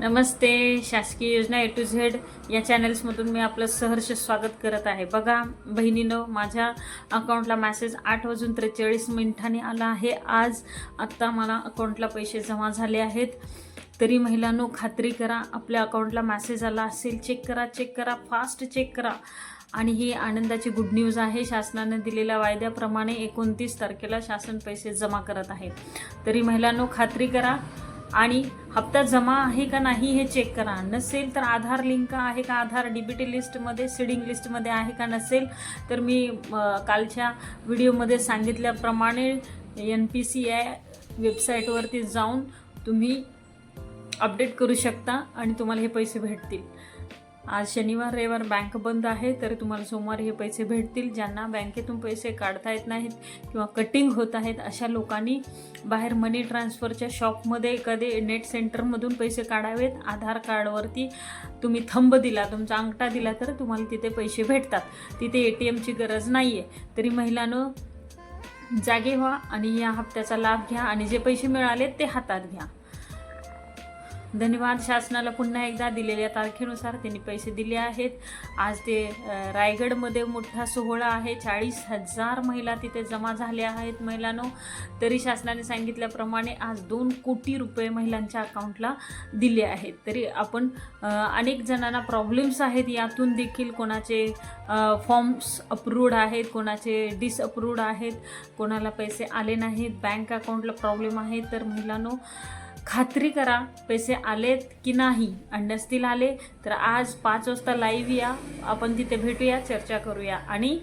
नमस्ते शासकीय योजना ए to Z या चॅनल्समधून मी आपलं सहर्ष स्वागत करत आहे. बघा बहिणीनं माझ्या अकाउंटला मॅसेज आठ वाजून त्रेचाळीस मिनिटांनी आला आहे. आज आत्ता मला अकाउंटला पैसे जमा झाले आहेत. तरी महिलांनो खात्री करा आपल्या अकाउंटला मॅसेज आला असेल चेक करा चेक करा फास्ट चेक करा. आणि ही आनंदाची गुड न्यूज आहे. शासनाने दिलेल्या वायद्याप्रमाणे एकोणतीस तारखेला शासन पैसे जमा करत आहे. तरी महिलांनो खात्री करा आणि हप्ता जमा आहे का नाही हे चेक करा. नसेल तर आधार लिंक आहे का आधार डी बी टी लिस्टमध्ये सिडिंग लिस्टमध्ये आहे का नसेल तर मी कालच्या व्हिडिओमध्ये सांगितल्याप्रमाणे एन पी सी आय वेबसाईटवरती जाऊन तुम्ही अपडेट करू शकता आणि तुम्हाला हे पैसे भेटतील. आज शनिवार रविवार बँक बंद आहे तर तुम्हाला सोमवारी हे पैसे भेटतील. ज्यांना बँकेतून पैसे काढता येत नाहीत किंवा कटिंग होत आहेत अशा लोकांनी बाहेर मनी ट्रान्सफरच्या शॉपमध्ये कधी नेट सेंटरमधून पैसे काढावेत. आधार कार्डवरती तुम्ही थंब दिला तुमचा अंगठा दिला तर तुम्हाला तिथे पैसे भेटतात. तिथे ए टी एमची गरज नाही आहे तरी महिलांनो जागे व्हा आणि या हप्त्याचा लाभ घ्या आणि जे पैसे मिळाले ते हातात घ्या. धन्यवाद. शासनाला पुन्हा एकदा दिलेल्या तारखेनुसार त्यांनी पैसे दिले आहेत. आज ते रायगडमध्ये मोठा सोहळा आहे. चाळीस हजार महिला तिथे जमा झाल्या आहेत महिलांनो. तरी शासनाने सांगितल्याप्रमाणे आज दोन कोटी रुपये महिलांच्या अकाउंटला दिले आहेत. तरी आपण अनेक जणांना प्रॉब्लेम्स आहेत. यातून देखील कोणाचे फॉर्म्स अप्रूव्ड आहेत कोणाचे डिसअप्रूव्ड आहेत कोणाला पैसे आले नाहीत. बँक अकाउंटला प्रॉब्लेम आहे. तर महिलांनो खात्री करा पैसे आलेत की नाही आणि नसतील आले तर आज पाच वाजता लाईव्ह या. आपण तिथे भेटूया चर्चा करूया. आणि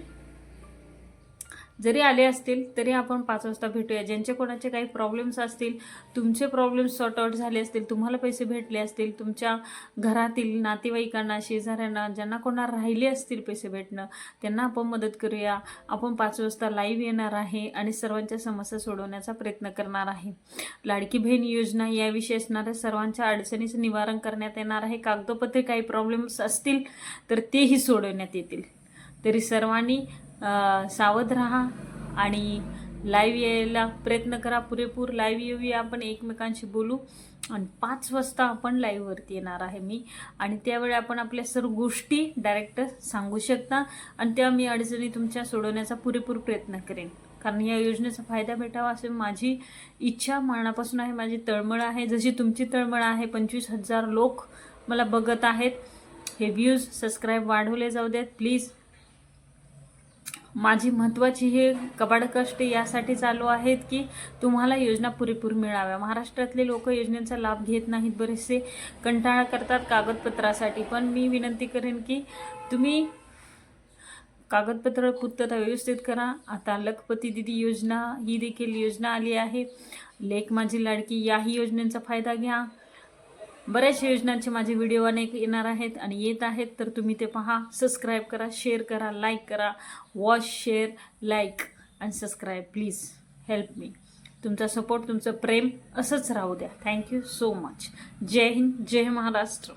जरी आले असतील तरी आपण पाच वाजता भेटूया. ज्यांचे कोणाचे काही प्रॉब्लेम्स असतील तुमचे प्रॉब्लेम्स सॉर्ट आउट झाले असतील तुम्हाला पैसे भेटले असतील तुमच्या घरातील नातेवाईकांना शेजाऱ्यांना ज्यांना कोणा राहिले असतील पैसे भेटणं त्यांना आपण मदत करूया. आपण पाच वाजता लाईव्ह येणार आहे आणि सर्वांच्या समस्या सोडवण्याचा प्रयत्न करणार आहे. लाडकी बहीण योजना याविषयी असणाऱ्या सर्वांच्या अडचणीचं निवारण करण्यात येणार आहे. कागदोपत्री काही प्रॉब्लेम्स असतील तर तेही सोडवण्यात येतील. तरी सर्वांनी सावध राहा आणि लाईव्ह यायला प्रयत्न करा. पुरेपूर लाईव्ह येऊया आपण एकमेकांशी बोलू. आणि पाच वाजता आपण लाईव्हवरती येणार आहे मी. आणि त्यावेळी आपण आपल्या सर्व गोष्टी डायरेक्ट सांगू शकता. आणि त्या मी अडचणी तुमच्या सोडवण्याचा पुरेपूर प्रयत्न करेन. कारण या योजनेचा फायदा भेटावा असे माझी इच्छा मनापासून आहे. माझी तळमळ आहे. जशी तुमची तळमळ आहे पंचवीस हजार लोक मला बघत आहेत. हे व्ह्यूज सबस्क्राईब वाढवले जाऊ देत प्लीज माझी महत्त्वाची हे कबाड कष्ट यासाठी चालू आहेत की तुम्हाला योजना पुरेपूर मिळाव्या. महाराष्ट्रातले लोक योजनेचा लाभ घेत नाहीत बरेचसे. कंटाळा करतात कागदपत्रासाठी. पण मी विनंती करेन की तुम्ही कागदपत्र पूर्तता व्यवस्थित करा. आता लखपती दिदी योजना ही देखील योजना आली आहे. लेख माझी लाडकी याही योजनेचा फायदा घ्या. बऱ्याचशा योजनांचे माझे व्हिडिओ अनेक येणार आहेत आणि येत आहेत. तर तुम्ही ते पहा. सबस्क्राईब करा शेअर करा लाईक करा. वॉच शेअर लाईक आणि सबस्क्राईब प्लीज हेल्प मी तुमचा सपोर्ट तुमचं प्रेम असंच राहू द्या. थँक्यू सो मच जय हिंद जय महाराष्ट्र.